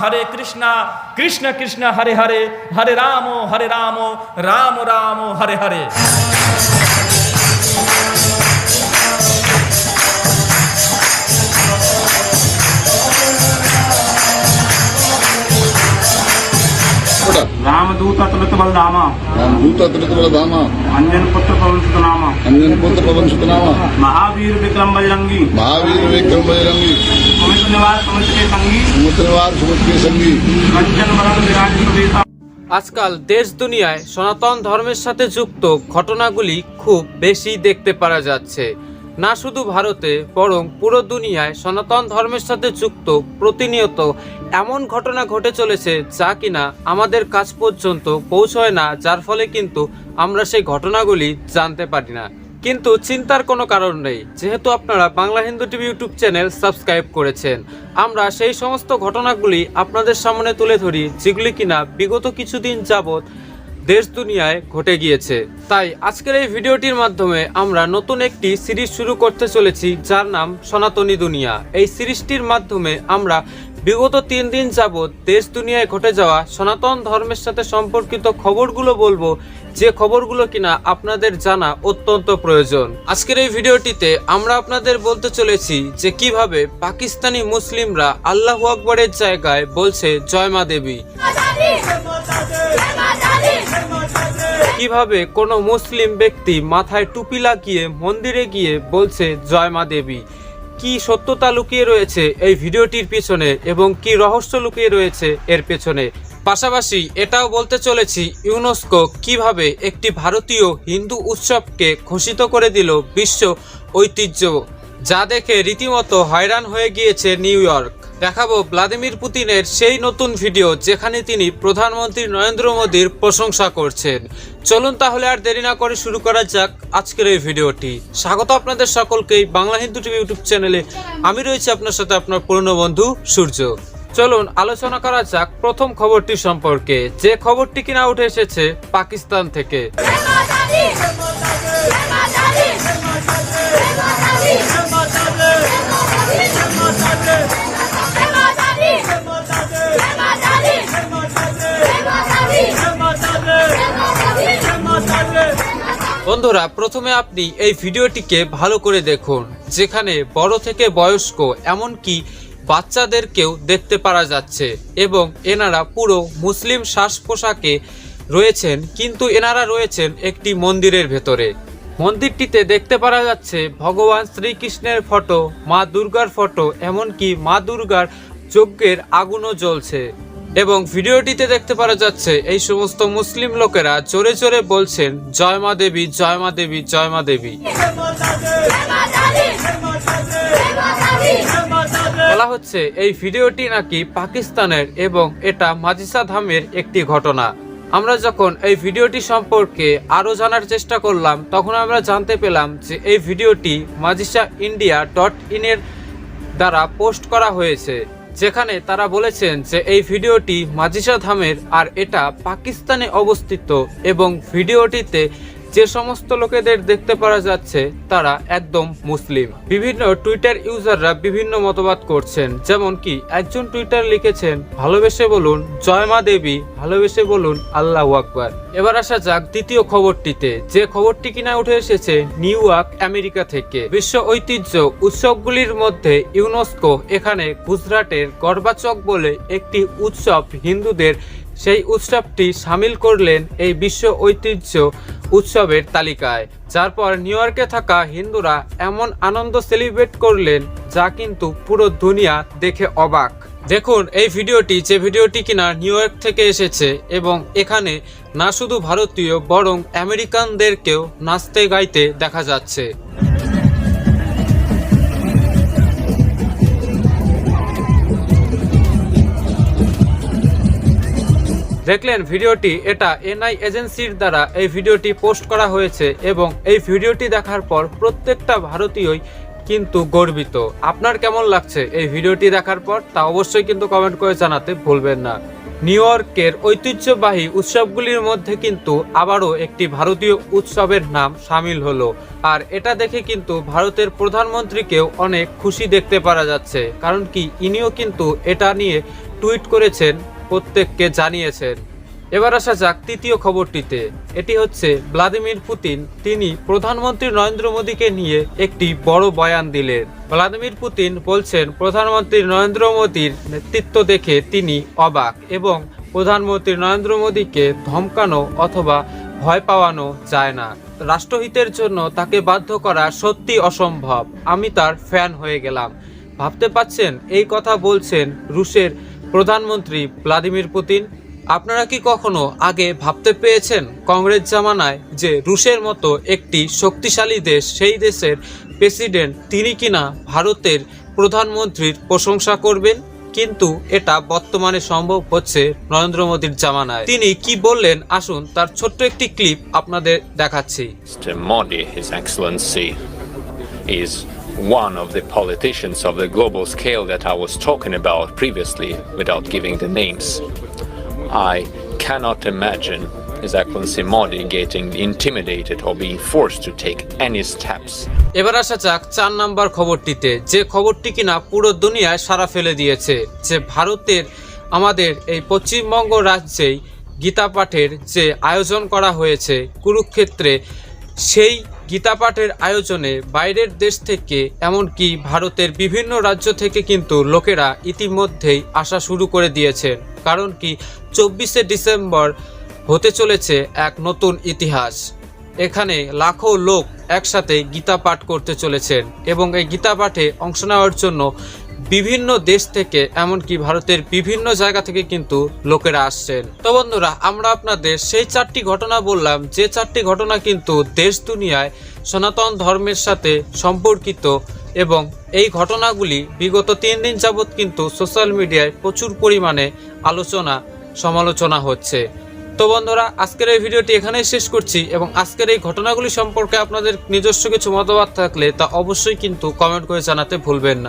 হরে కృష్ణ কৃষ্ণ কৃষ্ণ హరే হরে హరే রাম হরে রাম রাম রাম হরে হরে రామదూత అతలిత బలధామ రామదూత అతలిత బలధామ అంజన్ పుత్ర పవంశుతనామ అంజన్ పుత్ర పవంశుతనామ మహావీర విక్రమ బజరంగి మహావీర విక్రమ బజరంగి আজকাল দেশ দুনিয়ায় সনাতন ধর্মের সাথে যুক্ত ঘটনাগুলি খুব বেশি দেখতে পারা যাচ্ছে। না শুধু ভারতে বরং পুরো দুনিয়ায় সনাতন ধর্মের সাথে যুক্ত প্রতিনিয়ত এমন ঘটনা ঘটে চলেছে যা কিনা আমাদের কাজ পর্যন্ত পৌঁছয় না যার ফলে কিন্তু আমরা সেই ঘটনাগুলি জানতে পারি না। কিন্তু চিন্তার কোনো কারণ নেই। যেহেতু আপনারা Bangla Hindu TV YouTube channel subscribe করেছেন, আমরা সেই সমস্ত ঘটনাগুলি আপনাদের সামনে তুলে ধরি, যেগুলি কিনা বিগত কিছুদিন যাবৎ দেশ দুনিয়ায় ঘটে গিয়েছে। তাই আজকের এই ভিডিওটির মাধ্যমে আমরা নতুন একটি সিরিজ শুরু করতে চলেছি, যার নাম সনাতনী দুনিয়া। এই সিরিজটির মাধ্যমে আমরা বিগত তিন দিন যাবৎ দেশ দুনিয়ায় ঘটে যাওয়া সনাতন ধর্মের সাথে সম্পর্কিত খবরগুলো বলব, যে খবরগুলো কিনা আপনাদের জানা অত্যন্ত প্রয়োজন। আজকের এই ভিডিওটিতে আমরা আপনাদের বলতে চলেছি যে কীভাবে পাকিস্তানি মুসলিমরা আল্লাহ আকবরের জায়গায় বলছে, জয় মা দেবী। কীভাবে কোনো মুসলিম ব্যক্তি মাথায় টুপি লাগিয়ে মন্দিরে গিয়ে বলছে জয়মা দেবী। কি সত্যতা লুকিয়ে রয়েছে এই ভিডিওটির পিছনে এবং কি রহস্য লুকিয়ে রয়েছে এর পেছনে? পাশাপাশি এটাও বলতে চলেছি, ইউনেস্কো কীভাবে একটি ভারতীয় হিন্দু উৎসবকে ঘোষিত করে দিল বিশ্ব ঐতিহ্য, যা দেখে রীতিমতো হয়রান হয়ে গিয়েছে নিউ ইয়র্ক। দেখাবো ভ্লাদিমির পুতিনের সেই নতুন ভিডিও যেখানে তিনি প্রধানমন্ত্রী নরেন্দ্র মোদীর প্রশংসা করছেন। চলুন তাহলে আর দেরি না করে শুরু করা যাক আজকের এই ভিডিওটি। স্বাগত আপনাদের সকলকেই বাংলা হিন্দু টিভি ইউটিউব চ্যানেলে। আমি রয়েছি আপনার সাথে আপনার পুরনো বন্ধু সূর্য। চলুন আলোচনা করা যাক প্রথম খবরটি সম্পর্কে। যে খবরটি কিনা উঠে এসেছে পাকিস্তান থেকে। বন্ধুরা, প্রথমে আপনি এই ভিডিওটিকে ভালো করে দেখুন, যেখানে বড় থেকে বয়স্ক এমনকি বাচ্চাদেরকেও দেখতে পারা যাচ্ছে এবং এনারা পুরো মুসলিম শ্বাস পোশাকে রয়েছেন, কিন্তু এনারা রয়েছেন একটি মন্দিরের ভেতরে। মন্দিরটিতে দেখতে পারা যাচ্ছে ভগবান শ্রীকৃষ্ণের ফটো, মা দুর্গার ফটো, এমনকি মা দুর্গার যজ্ঞের আগুনও জ্বলছে। এবং ভিডিওটিতে দেখতে পারা যাচ্ছে, এই সমস্ত মুসলিম লোকেরা চোরে চোরে বলছেন, জয় মা দেবী, জয় মা দেবী, জয় মা দেবী। বলা হচ্ছে, এই ভিডিওটি নাকি পাকিস্তানের এবং এটা মাজিসা ধামের একটি ঘটনা। আমরা যখন এই ভিডিওটি সম্পর্কে আরও জানার চেষ্টা করলাম, তখন আমরা জানতে পেলাম যে এই ভিডিওটি মাজিসা ইন্ডিয়া ডট ইনের দ্বারা পোস্ট করা হয়েছে। যেখানে তারা বলেছেন যে এই ভিডিওটি মাজিসা ধামের আর এটা পাকিস্তানে অবস্থিত এবং ভিডিওটিতে যে সমস্ত লোকেদের দেখতে পারা যাচ্ছে, তারা একদম মুসলিম। বিভিন্ন টুইটার ইউজাররা বিভিন্ন মতবাদ করছেন, যেমন কি, একজন টুইটার লিখেছেন, ভালোবেসে বলুন, জয় মা দেবী, ভালোবেসে বলুন, আল্লাহ আকবার। এবার আসা যাক দ্বিতীয় খবরটিতে, যে খবরটি কিনা উঠে এসেছে নিউ ইয়র্ক, আমেরিকা থেকে। বিশ্ব ঐতিহ্য উৎসবগুলির মধ্যে ইউনেস্কো এখানে গুজরাটের গর্বাচক বলে একটি উৎসব হিন্দুদের সেই উৎসবটি সামিল করলেন এই বিশ্ব ঐতিহ্য উৎসবের তালিকায়। যার পর নিউ ইয়র্কে থাকা হিন্দুরা এমন আনন্দ সেলিব্রেট করলেন, যা কিন্তু পুরো দুনিয়া দেখে অবাক। দেখুন এই ভিডিওটি, যে ভিডিওটি কিনা নিউ ইয়র্ক থেকে এসেছে এবং এখানে না শুধু ভারতীয়, বরং আমেরিকানদেরকেও নাচতে গাইতে দেখা যাচ্ছে। দেখলেন ভিডিওটি, এটা এনআই এজেন্সির দ্বারা এই ভিডিওটি পোস্ট করা হয়েছে এবং এই ভিডিওটি দেখার পর প্রত্যেকটা ভারতীয়ই কিন্তু গর্বিত। আপনার কেমন লাগছে এই ভিডিওটি দেখার পর? তা অবশ্যই কিন্তু কমেন্ট করে জানাতে ভুলবেন না। নিউ ইয়র্কের ঐতিহ্যবাহী উৎসবগুলির মধ্যে কিন্তু আবারও একটি ভারতীয় উৎসবের নাম সামিল হলো। আর এটা দেখে কিন্তু ভারতের প্রধানমন্ত্রীকেও অনেক খুশি দেখতে পারা যাচ্ছে। কারণ কি, ইনিও কিন্তু এটা নিয়ে টুইট করেছেন প্রত্যেককে জানিয়েছেন। এবার আসা যাক তৃতীয় খবরটিতে। এটি হচ্ছে, ভ্লাদিমির পুতিন তিনি প্রধানমন্ত্রী নরেন্দ্র মোদীকে নিয়ে একটি বড় বয়ান দিলেন। ভ্লাদিমির পুতিন বলছেন, প্রধানমন্ত্রী নরেন্দ্র মোদীর নেতৃত্ব দেখে তিনি অবাক এবং প্রধানমন্ত্রী নরেন্দ্র মোদীকে ধমকানো অথবা ভয় পাওয়ানো যায় না। রাষ্ট্রহিতের জন্য তাকে বাধ্য করা সত্যি অসম্ভব। আমি তার ফ্যান হয়ে গেলাম। ভাবতে পাচ্ছেন এই কথা বলছেন রুশের প্রধানমন্ত্রী ভ্লাদিমির পুতিন, আপনারা কি কখনো আগে ভাবতে পেরেছেন কংগ্রেস জামানায় যে রুশের মতো একটি শক্তিশালী দেশ, সেই দেশের প্রেসিডেন্ট তিনি কিনা ভারতের প্রধানমন্ত্রীর প্রশংসা করবেন? কিন্তু এটা বর্তমানে সম্ভব হচ্ছে নরেন্দ্র মোদীর জামানায়। তিনি কি বললেন? আসুন তার ছোট্ট একটি ক্লিপ আপনাদের দেখাচ্ছি। One of the politicians of the global scale that I was talking about previously without giving the names. I cannot imagine His Excellency Modi getting intimidated or being forced to take any steps এবার আসা যাক চার number খবরটিতে যে খবরটি কিনা পুরো দুনিয়ায় সারা ফেলে দিয়েছে যে ভারতের আমাদের এই পশ্চিমবঙ্গ রাজ্যেই গীতা পাঠের যে আয়োজন করা হয়েছে কুরুক্ষেত্রে সেই গীতা পাঠের আয়োজনে বাইরের দেশ থেকে, এমনকি ভারতের বিভিন্ন রাজ্য থেকে কিন্তু লোকেরা ইতিমধ্যেই আসা শুরু করে দিয়েছেন কারণ কি, চব্বিশে ডিসেম্বর হতে চলেছে এক নতুন ইতিহাস। এখানে লাখো লোক একসাথে গীতা পাঠ করতে চলেছেন এবং এই গীতা পাঠে অংশ নেওয়ার জন্য বিভিন্ন দেশ থেকে, এমনকি ভারতের বিভিন্ন জায়গা থেকে কিন্তু লোকেরা আসছেন। তো বন্ধুরা, আমরা আপনাদের সেই চারটি ঘটনা বললাম। যে চারটি ঘটনা কিন্তু দেশ দুনিয়ায় সনাতন ধর্মের সাথে সম্পর্কিত এবং এই ঘটনাগুলি বিগত তিন দিন যাবৎ কিন্তু সোশ্যাল মিডিয়ায় প্রচুর পরিমাণে আলোচনা, সমালোচনা হচ্ছে। তো বন্ধুরা, আজকের এই ভিডিওটি এখানেই শেষ করছি এবং আজকের এই ঘটনাগুলি সম্পর্কে আপনাদের নিজস্ব কিছু মতামত থাকলে তা অবশ্যই কিন্তু কমেন্ট করে জানাতে ভুলবেন না।